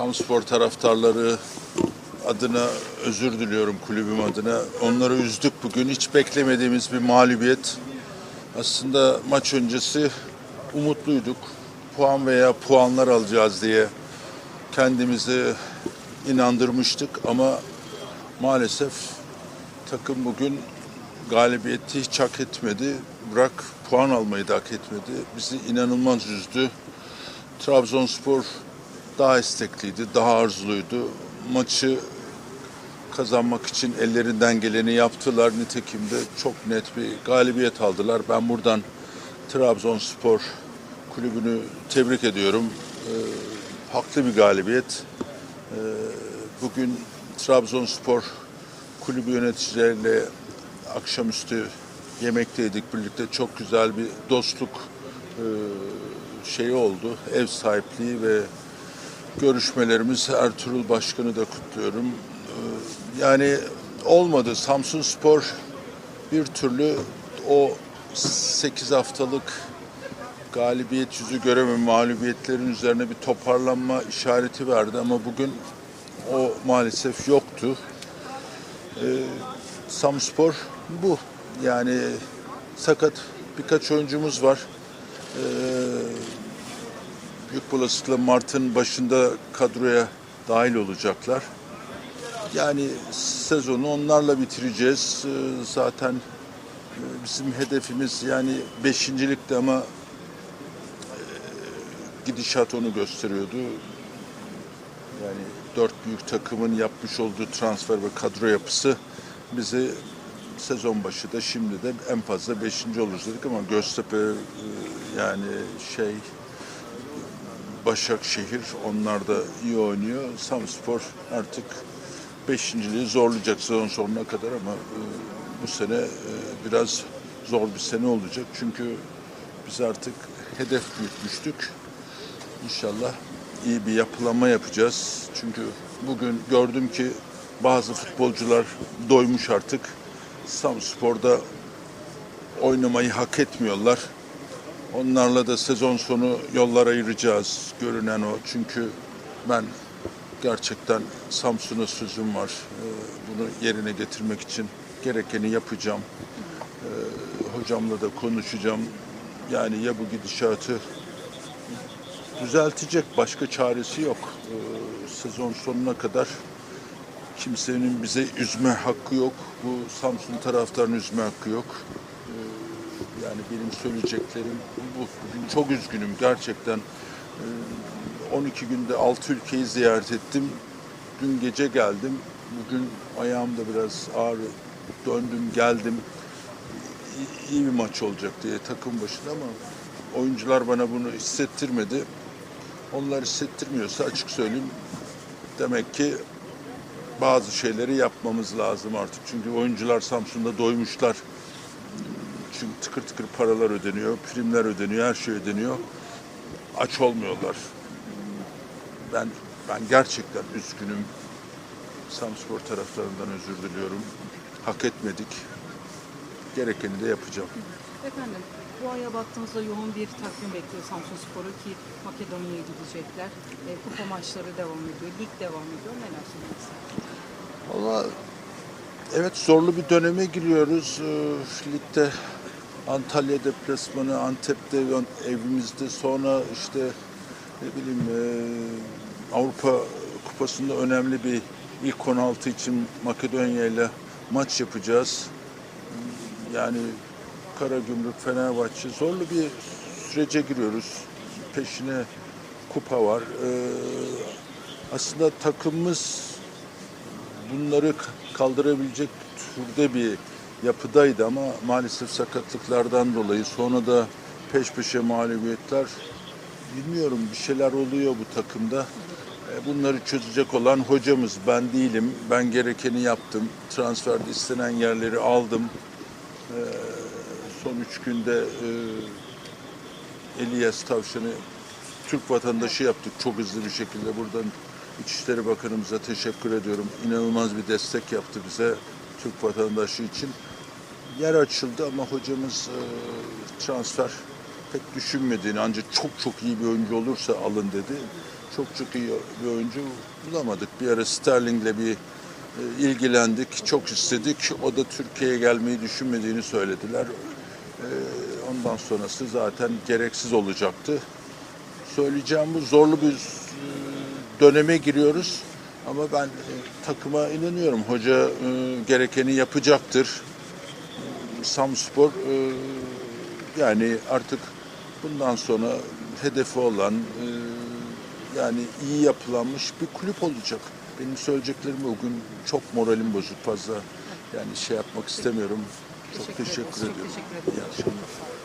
Samspor taraftarları adına özür diliyorum kulübüm adına. Onları üzdük bugün. Hiç beklemediğimiz bir mağlubiyet. Aslında maç öncesi umutluyduk. Puan veya puanlar alacağız diye kendimizi inandırmıştık ama maalesef takım bugün galibiyeti hiç hak etmedi. Bırak puan almayı da hak etmedi. Bizi inanılmaz üzdü. Trabzonspor daha istekliydi, daha arzuluydu. Maçı kazanmak için ellerinden geleni yaptılar. Nitekim de çok net bir galibiyet aldılar. Ben buradan Trabzonspor kulübünü tebrik ediyorum. Ee, haklı bir galibiyet. Ee, bugün Trabzonspor kulübü yöneticileriyle akşamüstü yemekteydik birlikte. Çok güzel bir dostluk e, şeyi oldu. Ev sahipliği ve görüşmelerimiz Ertuğrul Başkan'ı da kutluyorum. Ee, Yani olmadı. Samsun Spor bir türlü o 8 haftalık galibiyet yüzü göreme mağlubiyetlerin üzerine bir toparlanma işareti verdi ama bugün o maalesef yoktu. Ee, Samspor bu. Yani sakat birkaç oyuncumuz var. Ee, büyük olasılıkla Mart'ın başında kadroya dahil olacaklar. Yani sezonu onlarla bitireceğiz. Ee, Zaten e, bizim hedefimiz yani beşincilikti ama e, gidişat onu gösteriyordu. Yani dört büyük takımın yapmış olduğu transfer ve kadro yapısı bizi sezon başı da şimdi de en fazla beşinci oluruz dedik ama Göztepe e, yani şey Başakşehir onlar da iyi oynuyor. Samspor artık beşinciliği zorlayacak sezon sonuna kadar ama e, bu sene e, biraz zor bir sene olacak. Çünkü biz artık hedef büyütmüştük. İnşallah iyi bir yapılanma yapacağız. Çünkü bugün gördüm ki bazı futbolcular doymuş artık. Samspor'da oynamayı hak etmiyorlar. Onlarla da sezon sonu yollar ayıracağız. Görünen o. Çünkü ben gerçekten Samsun'a sözüm var. Ee, Bunu yerine getirmek için gerekeni yapacağım. Ee, Hocamla da konuşacağım. Yani ya bu gidişatı düzeltecek başka çaresi yok. Ee, Sezon sonuna kadar kimsenin bize üzme hakkı yok. Bu Samsun taraftarının üzme hakkı yok. Ee, Yani benim söyleyeceklerim bu. Bugün çok üzgünüm gerçekten. Ee, 12 günde 6 ülkeyi ziyaret ettim. Dün gece geldim. Bugün ayağımda biraz ağrı. Döndüm geldim. İyi bir maç olacak diye takım başında ama oyuncular bana bunu hissettirmedi. Onlar hissettirmiyorsa açık söyleyeyim demek ki bazı şeyleri yapmamız lazım artık. Çünkü oyuncular Samsun'da doymuşlar. Çünkü tıkır tıkır paralar ödeniyor, primler ödeniyor, her şey ödeniyor. Aç olmuyorlar. Ben ben gerçekten üzgünüm. Samspor taraftarından özür diliyorum. Hak etmedik. Gerekeni de yapacağım. Efendim bu aya baktığımızda yoğun bir takvim bekliyor Samsun Spor'u ki Makedonya'ya gidecekler. E, kupa maçları devam ediyor, lig devam ediyor. Neler söylemek Valla evet zorlu bir döneme giriyoruz. Ee, ligde Antalya deplasmanı, Antep'te evimizde sonra işte ne bileyim e, Avrupa Kupası'nda önemli bir ilk 16 için Makedonya ile maç yapacağız. Yani Karagümrük, Fenerbahçe zorlu bir sürece giriyoruz. Peşine kupa var. Ee, aslında takımımız bunları kaldırabilecek türde bir yapıdaydı ama maalesef sakatlıklardan dolayı sonra da peş peşe mağlubiyetler bilmiyorum bir şeyler oluyor bu takımda. E, Bunları çözecek olan hocamız ben değilim. Ben gerekeni yaptım. Transferde istenen yerleri aldım. E, Son üç günde e, Elias Tavşan'ı Türk vatandaşı yaptık çok hızlı bir şekilde. Buradan İçişleri Bakanımıza teşekkür ediyorum. İnanılmaz bir destek yaptı bize Türk vatandaşı için. Yer açıldı ama hocamız e, transfer pek düşünmediğini ancak çok çok iyi bir oyuncu olursa alın dedi. Çok çok iyi bir oyuncu bulamadık. Bir ara Sterling'le bir e, ilgilendik, çok istedik. O da Türkiye'ye gelmeyi düşünmediğini söylediler. E, Ondan sonrası zaten gereksiz olacaktı. Söyleyeceğim bu zorlu bir döneme giriyoruz. Ama ben takıma inanıyorum. Hoca gerekeni yapacaktır. Samspor e, yani artık bundan sonra hedefi olan e, yani iyi yapılanmış bir kulüp olacak. Benim söyleyeceklerim bugün çok moralim bozuk fazla yani şey yapmak istemiyorum. Çok Teşekkür teşekkür. Çok ediyorum. teşekkür ederim. İyi akşamlar.